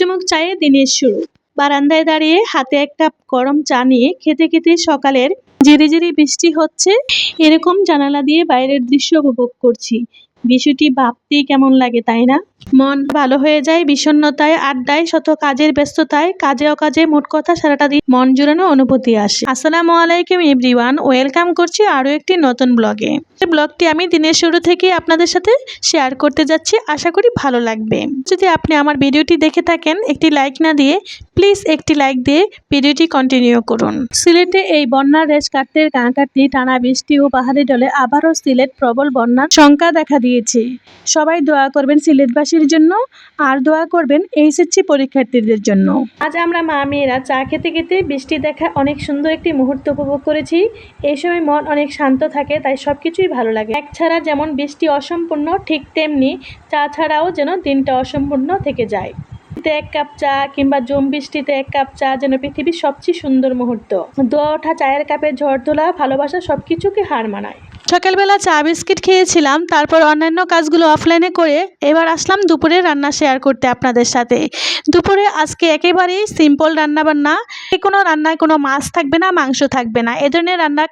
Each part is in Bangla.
চুমুক চায়ে দিনের শুরু। বারান্দায় দাঁড়িয়ে হাতে একটা গরম চা নিয়ে খেতে খেতে সকালের জিরি জিরি বৃষ্টি হচ্ছে, এরকম জানালা দিয়ে বাইরের দৃশ্য উপভোগ করছি। বিষয়টি ভাবতেই কেমন লাগে, তাই না? মন ভালো হয়ে যায়, বিষণ্ণতায় আড্ডায়, শত কাজের ব্যস্ততায়, কাজে অকাজে মোট কথা সারাটা দিন মন জুড়ানো অনুভূতি আসে। আসসালামু আলাইকুম এভরিওয়ান, ওয়েলকাম করছি আরও একটি নতুন ব্লগে। ব্লগটি আমি দিনের শুরু থেকে আপনাদের সাথে শেয়ার করতে যাচ্ছি, আশা করি ভালো লাগবে। যদি আপনি আমার ভিডিওটি দেখে থাকেন, একটি লাইক না দিয়ে, প্লিজ একটি লাইক দিয়ে ভিডিওটি কন্টিনিউ করুন। সিলেটে এই বন্যার রেশ কাটতে না কাটতে টানা বৃষ্টি ও পাহাড়ি ডলে আবারও সিলেট প্রবল বন্যার শঙ্কা দেখা দিয়েছে। সবাই দোয়া করবেন সিলেটবাসীর জন্য আর দোয়া করবেন এইচএসসি পরীক্ষার্থীদের জন্য। আজ আমরা মা মেয়েরা চা খেতে খেতে বৃষ্টি দেখা অনেক সুন্দর একটি মুহূর্ত উপভোগ করেছি। এই সময় মন অনেক শান্ত থাকে, তাই সব কিছুই ভালো লাগে। এক ছাড়া যেমন বৃষ্টি অসম্পূর্ণ, ঠিক তেমনি চা ছাড়াও যেন দিনটা অসম্পূর্ণ থেকে যায়। এক কাপ চা কিংবা জম বৃষ্টিতে এক কাপ চা যেন পৃথিবীর সবচেয়ে সুন্দর মুহূর্ত। দোয়া ওঠা চায়ের কাপে ঝড় তোলা, ভালোবাসা সব কিছুকে হার মানায়। সকালবেলা চা বিস্কিট খেয়েছিলাম, তারপর অন্যান্য কাজগুলো অফলাইনে করে এবার আসলাম দুপুরে রান্না শেয়ার করতে আপনাদের সাথে। দুপুরে আজকে একেবারেই সিম্পল রান্নাবান্না কোনো রান্নায় কোনো মাছ থাকবে না, মাংস থাকবে না, এ ধরনের রান্না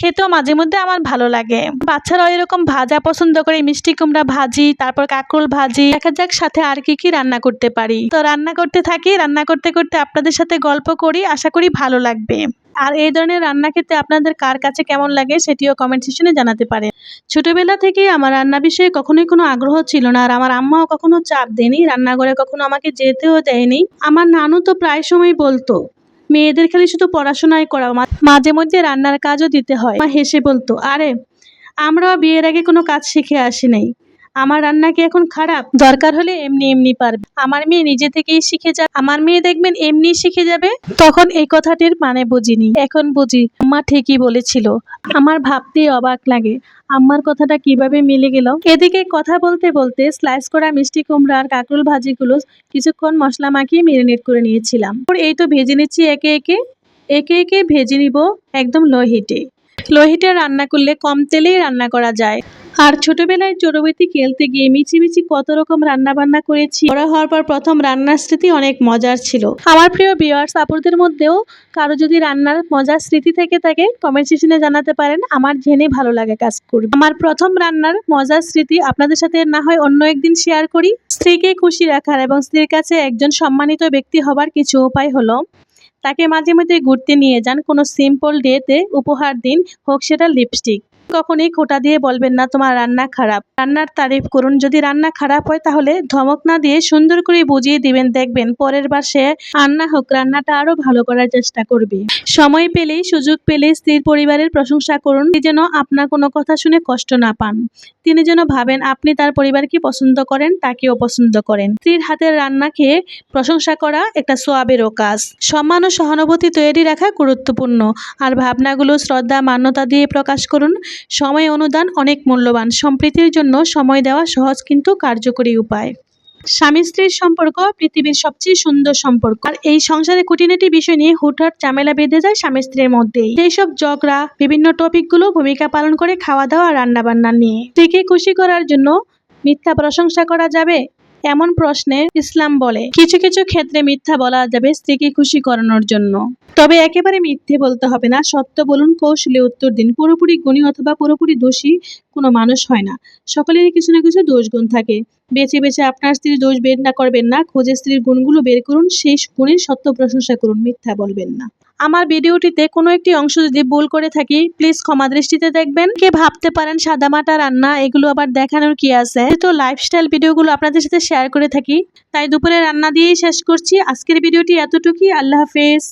খেতেও মাঝে মধ্যে আমার ভালো লাগে। বাচ্চারাও এরকম ভাজা পছন্দ করে, মিষ্টি কুমড়া ভাজি, তারপর কাঁকরোল ভাজি, দেখা যাক সাথে আর কি কি রান্না করতে পারি। তো রান্না করতে থাকি, রান্না করতে করতে আপনাদের সাথে গল্প করি, আশা করি ভালো লাগবে। আর এই ধরনের রান্না খেতে আপনাদের কার কাছে কেমন লাগে সেটিও কমেন্ট সেকশনে জানাতে পারেন। ছোটবেলা থেকে আমার রান্না বিষয়ে কখনোই কোনো আগ্রহ ছিল না আর আমার আম্মাও কখনো চাপ দেয়নি, রান্নাঘরে কখনো আমাকে যেতেও দেয়নি। আমার নানু তো প্রায় সময় বলতো, মেয়েদের খালি শুধু পড়াশোনাই করা মাঝে মধ্যে রান্নার কাজও দিতে হয়। হেসে বলতো, আরে, আমরাও বিয়ের আগে কোনো কাজ শিখে আসি নাই। আমার রান্না কি এখন খারাপ? দরকার হলে এমনি এমনি পারবে। আমার মেয়ে নিজে থেকেই শিখে যাবে আমার মেয়ে দেখবেন এমনি শিখে যাবে। তখন এই কথাটির মানে বুঝিনি। এখন বুঝি। আম্মা ঠিকই বলেছিল। আমার ভাবতেই অবাক লাগে। আম্মার কথাটা কীভাবে মিলে গেল? এদিকে কথা বলতে বলতে স্লাইস করা মিষ্টি কুমড়া আর কাঁকরোল ভাজিগুলো কিছুক্ষণ মশলা মাখিয়ে মেরিনেট করে নিয়েছিলাম। এই তো ভেজে নিচ্ছি একে একে। একে একে ভেজে নিব একদম লো হিটে লো হিটে রান্না করলে কম তেলেই রান্না করা যায়। আর ছোটবেলায় চোরবইতে খেলতে গিয়ে মিছি মিছি কত রকম রান্না বান্না করেছি, বড় হওয়ার পর প্রথম রান্নার স্মৃতি অনেক মজার ছিল। আমার প্রিয় বিয়ার্স আপুদের মধ্যেও কারও যদি রান্নার মজার স্মৃতি থেকে থাকে কমেন্ট সেকশনে জানাতে পারেন। আমার জেনে ভালো লাগে কাজ করবে। আমার প্রথম রান্নার মজার স্মৃতি আপনাদের সাথে না হয় অন্য একদিন শেয়ার করি। স্ত্রীকে খুশি রাখার এবং স্ত্রীর কাছে একজন সম্মানিত ব্যক্তি হবার কিছু উপায় হলো তাকে মাঝে মধ্যে ঘুরতে নিয়ে যান। কোনো সিম্পল ডেতে উপহার দিন হোক সেটা লিপস্টিক কখনোই খোটা দিয়ে বলবেন না তোমার রান্না খারাপ। রান্নার তারিফ করুন। যদি রান্না খারাপ হয় তাহলে ধমক না দিয়ে সুন্দর করে বুঝিয়ে দিবেন, দেখবেন পরের বার সে রান্না হোক, রান্নাটা আরও ভালো করার চেষ্টা করবে। সময় পেলেই, সুযোগ পেলেই স্ত্রীর পরিবারের প্রশংসা করুন। যেন আপনার কোনো কথা শুনে কষ্ট না পান। তিনি যেন ভাবেন, আপনি তার পরিবারকে পছন্দ করেন তাকেও পছন্দ করেন। স্ত্রীর হাতের রান্না খেয়ে প্রশংসা করা একটা সোয়াবেরও কাজ। সম্মান ও সহানুভূতি তৈরি রাখা গুরুত্বপূর্ণ। আর ভাবনাগুলো, শ্রদ্ধা, মান্যতা দিয়ে প্রকাশ করুন। সময় অনুদান অনেক মূল্যবান। সম্প্রীতির জন্য সময় দেওয়া সহজ কিন্তু কার্যকরী উপায়। স্বামী স্ত্রীর সম্পর্ক পৃথিবীর সবচেয়ে সুন্দর সম্পর্ক। আর এই সংসারে খুঁটিনাটি বিষয় নিয়ে হুটহাট ঝামেলা বেঁধে যায় স্বামী স্ত্রীর মধ্যেই। সেই সব ঝগড়া, বিভিন্ন টপিকগুলো ভূমিকা পালন করে খাওয়া দাওয়া রান্না বান্না নিয়ে। স্ত্রীকে খুশি করার জন্য মিথ্যা প্রশংসা করা যাবে এমন প্রশ্নে ইসলাম বলে, কিছু কিছু ক্ষেত্রে মিথ্যা বলা যাবে স্ত্রীকে খুশি করানোর জন্য। তবে একেবারে মিথ্যে বলতে হবে না। সত্য বলুন, কৌশলে উত্তর দিন। পুরোপুরি গুণী অথবা পুরোপুরি দোষী কোনো মানুষ হয় না। সকলেরই কিছু না কিছু দোষগুণ থাকে। বেছে বেছে আপনার স্ত্রীর দোষ বের না করবেন না, খোঁজে স্ত্রীর গুণগুলো বের করুন সেই গুণের সত্য প্রশংসা করুন, মিথ্যা বলবেন না। আমার ভিডিওটিতে কোনো একটি অংশ যদি ভুল করে থাকি প্লিজ ক্ষমা দৃষ্টিতে দেখবেন। কে ভাবতে পারেন সাদামাটা রান্না, এগুলো আবার দেখানোর কি আছে? তো লাইফস্টাইল ভিডিওগুলো আপনাদের সাথে শেয়ার করে থাকি। তাই দুপুরে রান্না দিয়েই শেষ করছি। আজকের ভিডিওটি এতটুকুই। আল্লাহ হাফেজ।